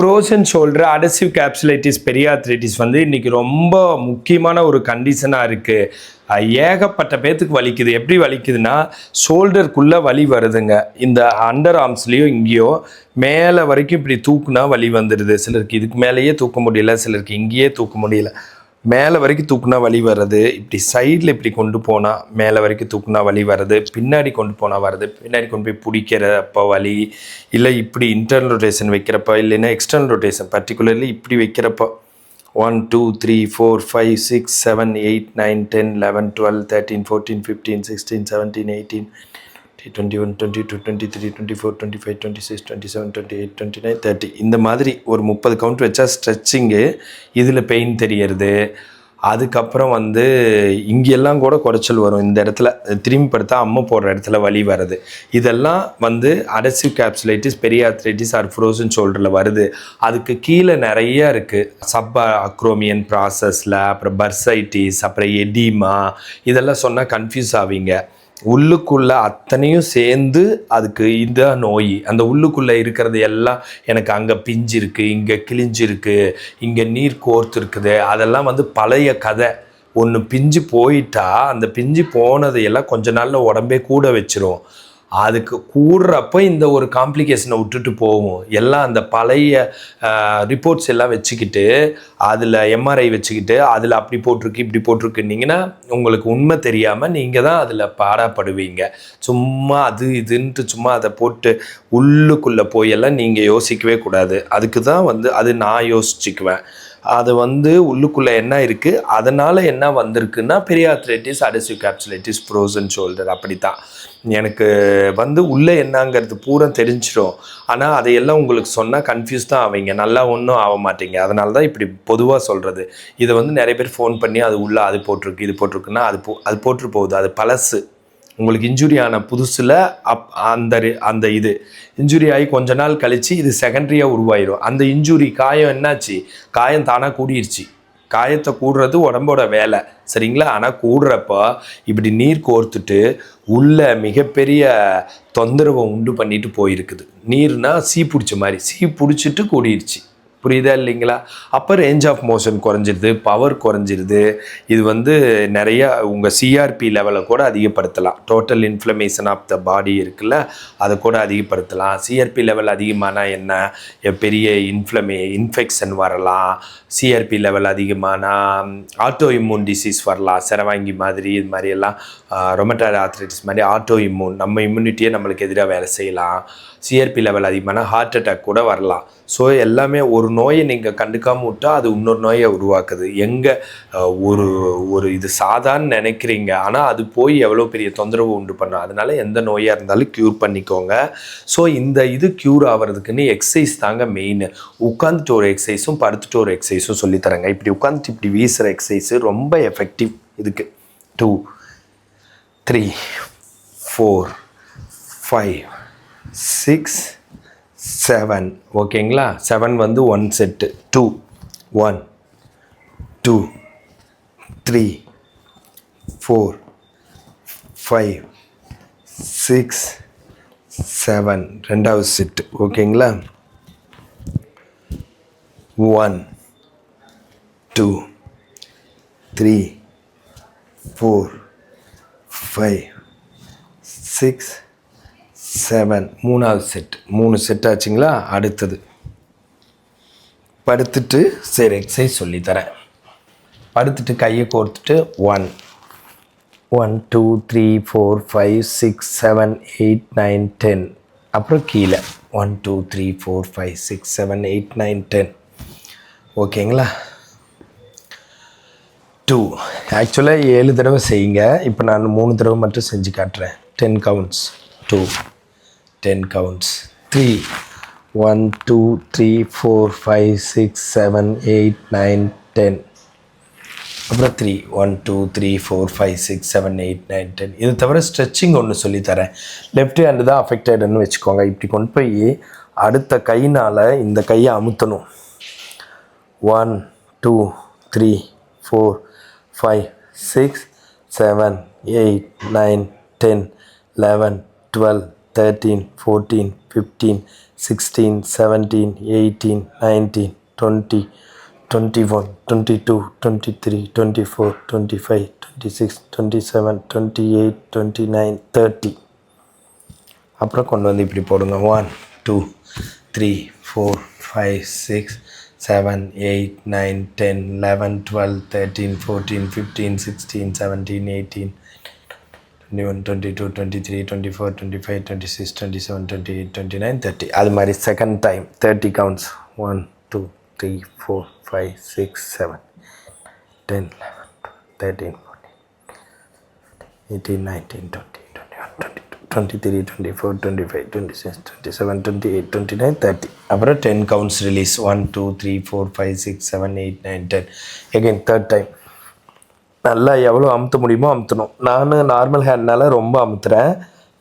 Frozen shoulder adhesive capsulitis periarthritis வந்து இன்னைக்கு ரொம்ப முக்கியமான ஒரு கண்டிஷனாக இருக்குது ஏகப்பட்ட பேத்துக்கு வலிக்குது. எப்படி வலிக்குதுன்னா ஷோல்டருக்குள்ளே வலி வருதுங்க. இந்த அண்டர் ஆர்ம்ஸ்லேயோ இங்கேயோ மேலே வரைக்கும் இப்படி தூக்குனா வலி வந்துடுது. சிலருக்கு இதுக்கு மேலேயே தூக்க முடியல சிலருக்கு இங்கேயே தூக்க முடியல. மேலே வரைக்கும் தூக்குனா வலி வர்றது இப்படி சைடில் இப்படி கொண்டு போனால் மேலே வரைக்கும் தூக்குனா வலி வர்றது பின்னாடி கொண்டு போனால் வருது பின்னாடி கொண்டு போய் பிடிக்கிறப்ப வலி இல்லை இப்படி இன்டர்னல் ரொட்டேஷன் வைக்கிறப்ப இல்லைன்னா எக்ஸ்டர்னல் ரொட்டேஷன் பர்டிகுலர்லி இப்படி வைக்கிறப்போ. One two three four five six seven eight nine ten eleven twelve thirteen fourteen fifteen sixteen seventeen eighteen twenty one twenty two twenty three twenty four twenty five twenty six twenty seven twenty eight twenty nine thirty இந்த மாதிரி ஒரு முப்பது count வச்சா ஸ்ட்ரெச்சிங்கு இதில் pain தெரியறது. அதுக்கப்புறம் வந்து இங்கெல்லாம் கூட குறைச்சல் வரும். இந்த இடத்துல திரும்பி படுத்தா அம்மை போடுற இடத்துல வலி வருது இதெல்லாம் வந்து adhesive capsulitis periarthritis or frozen ஷோல்டரில் வருது. அதுக்கு கீழே நிறைய இருக்குது சப் அக்ரோமியன் ப்ராசஸில் அப்புறம் பர்சைட்டிஸ் அப்புறம் எடிமா இதெல்லாம் சொன்னால் கன்ஃபியூஸ் ஆவீங்க. உள்ளுக்குள்ள அத்தனையும் சேர்ந்து அதுக்கு இந்த நோய் அந்த உள்ளுக்குள்ள இருக்கிறது எல்லாம் எனக்கு அங்கே பிஞ்சிருக்கு இங்கே கிழிஞ்சிருக்கு இங்கே நீர் கோர்த்து இருக்குது அதெல்லாம் வந்து பழைய கதை. ஒன்று பிஞ்சு போயிட்டா அந்த பிஞ்சு போனதையெல்லாம் கொஞ்ச நாளில் உடம்பே கூட வச்சிரும். அதுக்கு கூடுறப்ப இந்த ஒரு காம்ப்ளிகேஷனை விட்டுட்டு போகும். எல்லாம் அந்த பழைய ரிப்போர்ட்ஸ் எல்லாம் வச்சுக்கிட்டு அதில் எம்ஆர்ஐ வச்சுக்கிட்டு அதில் அப்படி போட்டிருக்கு இப்படி போட்டிருக்குன்னீங்கன்னா உங்களுக்கு உண்மை தெரியாமல் நீங்கள் தான் அதில் பாடப்படுவீங்க சும்மா அது இதுன்ட்டு சும்மா அதை போட்டு உள்ளுக்குள்ளே போயெல்லாம் நீங்கள் யோசிக்கவே கூடாது. அதுக்கு தான் வந்து அது நான் யோசிச்சுக்குவேன். அது வந்து உள்ளுக்குள்ளே என்ன இருக்குது அதனால் என்ன வந்திருக்குன்னா periarthritis adhesive capsulitis frozen shoulder அப்படி தான் எனக்கு வந்து உள்ளே என்னங்கிறது பூரா தெரிஞ்சிடும் ஆனால் அதையெல்லாம் உங்களுக்கு சொன்னால் கன்ஃபியூஸ் தான் ஆவீங்க. நல்லா ஒன்றும் ஆக மாட்டீங்க. அதனால தான் இப்படி பொதுவாக சொல்கிறது இதை வந்து நிறைய பேர் ஃபோன் பண்ணி அது உள்ளே அது போட்டிருக்கு இது போட்டிருக்குன்னா அது போ அது போட்டு போகுது. அது பழசு. உங்களுக்கு இன்ஜுரி ஆன புதுசில் அப் அந்த ரி- அந்த இது. இன்ஜுரி ஆகி கொஞ்ச நாள் கழித்து இது செகண்டரியாக உருவாயிடும் அந்த இன்ஜுரி காயம் என்னாச்சு? காயம் தானாக கூடிருச்சு. காயத்தை கூடுறது உடம்போட வேலை. சரிங்களா? ஆனால் கூடுறப்போ இப்படி நீர் கோர்த்துட்டு உள்ள மிகப்பெரிய தொந்தரவை உண்டு பண்ணிட்டு போயிருக்குது. நீர்னால் சீ பிடிச்ச மாதிரி. சீ பிடிச்சிட்டு கூடிருச்சு. புரியுதா இல்லைங்களா? அப்போ ரேஞ்ச் ஆஃப் மோஷன் குறைஞ்சிருது பவர் குறைஞ்சிருது. இது வந்து நிறைய உங்கள் சிஆர்பி லெவலை கூட அதிகப்படுத்தலாம். Total inflammation of the body இருக்குல்ல அதை கூட அதிகப்படுத்தலாம். சிஆர்பி லெவல் அதிகமானா என்ன? பெரிய இன்ஃப்ளமே இன்ஃபெக்ஷன் வரலாம். சிஆர்பி லெவல் அதிகமானா ஆட்டோ இம்யூன் டிசீஸ் வரலாம். செரவாங்கி மாதிரி இது மாதிரி எல்லாம் ரொமட்டாய்டு ஆர்த்ரைட்டிஸ் மாதிரி ஆட்டோ இம்யூன் நம்ம இம்யூனிட்டியை நம்மளுக்கு எதிராக வேலை செய்யலாம். சிஆர்பி லெவல் அதிகமான ஹார்ட் அட்டாக் கூட வரலாம். ஸோ எல்லாமே ஒரு நோயை நீங்கள் கண்டுக்காமல் விட்டா அது இன்னொரு நோயை உருவாக்குது. எங்கே ஒரு ஒரு இது சாதாரண நினைக்கிறீங்க ஆனால் அது போய் எவ்வளோ பெரிய தொந்தரவு உண்டு பண்ணும் அதனால் எந்த நோயாக இருந்தாலும் க்யூர் பண்ணிக்கோங்க. ஸோ இந்த இது க்யூர் ஆகிறதுக்குன்னு எக்ஸசைஸ் தாங்க மெயின் உட்காந்துட்டு ஒரு எக்ஸசைஸும் படுத்துட்டு ஒரு எக்ஸசைஸும் சொல்லித்தரேங்க இப்படி உட்காந்துட்டு இப்படி வீசுகிற எக்ஸசைஸு ரொம்ப எஃபெக்டிவ் இதுக்கு. Two three four five six seven ஓகேங்களா செவன் வந்து one set two one two three four five six seven ரெண்டாவது செட்டு ஓகேங்களா one two three four five six seven மூணாவது செட் மூணு செட் ஆச்சுங்களா? அடுத்தது. படுத்துட்டு சரி எக்ஸசைஸ் சொல்லித்தரேன். படுத்துட்டு கையை கோர்த்துட்டு one one two three four five six seven eight nine ten அப்புறம் கீழே. One two three four five six seven eight nine ten ஓகேங்களா? டூ ஆக்சுவலாக ஏழு தடவை செய்யுங்க. இப்போ நான் மூணு தடவை மட்டும் செஞ்சு காட்டுறேன். Ten counts two ten counts three one two three four five six seven eight nine ten அப்புறம் three one two three four five six seven eight nine ten இது தவிர ஸ்ட்ரெச்சிங் ஒன்று சொல்லித்தரேன். லெஃப்ட் ஹேண்டு தான் அஃபெக்டடுன்னு வச்சுக்கோங்க. இப்படி கொண்டு போய் அடுத்த கைனால் இந்த கையை அமுத்தணும். One two three four five six seven eight nine ten eleven twelve thirteen fourteen fifteen sixteen seventeen eighteen nineteen twenty twenty one twenty two twenty three twenty four twenty five twenty six twenty seven twenty eight twenty nine thirty அப்புறம் கொண்டு வந்து இப்படி போடுங்க. One two three four five six seven eight nine ten eleven twelve thirteen fourteen fifteen sixteen seventeen eighteen one twenty two twenty three twenty four twenty five twenty six twenty seven twenty eight twenty nine thirty அது மாதிரி second time thirty counts one two three four five six seven ten eleven thirteen fourteen eighteen nineteen twenty twenty one twenty two twenty three twenty four twenty five twenty six twenty seven twenty eight twenty nine thirty அப்புறம் ten counts release one two three four five six seven eight nine ten again third time நல்லா எவ்வளோ அமுத்த முடியுமோ அமுத்தணும். நான் normal ஹேண்ட்னால் ரொம்ப அமுத்துறேன்.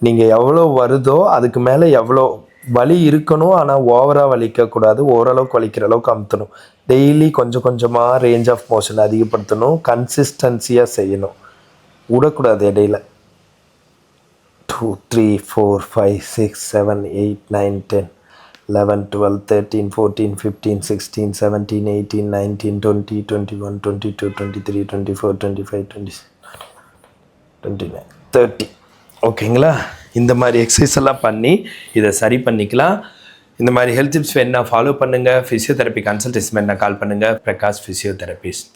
நீங்கள் எவ்வளோ வருதோ அதுக்கு மேலே எவ்வளோ வலி இருக்கணும் ஆனால் ஓவராக வலிக்கக்கூடாது ஓரளவுக்கு வலிக்கிற அளவுக்கு அமுத்தணும். டெய்லி கொஞ்சம் கொஞ்சமாக ரேஞ்ச் ஆஃப் மோஷன் அதிகப்படுத்தணும். கன்சிஸ்டன்சியாக செய்யணும். விடக்கூடாது இடையில. Two three four five six seven eight nine ten eleven twelve thirteen fourteen fifteen sixteen seventeen eighteen nineteen twenty twenty one twenty two twenty three twenty four twenty five twenty twenty nine thirty ஓகேங்களா இந்த மாதிரி exercise எல்லாம் பண்ணி இதை சரி பண்ணிக்கலாம். இந்த மாதிரி ஹெல்த் டிப்ஸ் வேணுன்னா ஃபாலோ பண்ணுங்கள் ஃபிசியோதெரப்பி கன்சல்டேஷன் வேணா கால் பண்ணுங்கள் பிரகாஷ் ஃபிசியோதெரபிஸ்ட்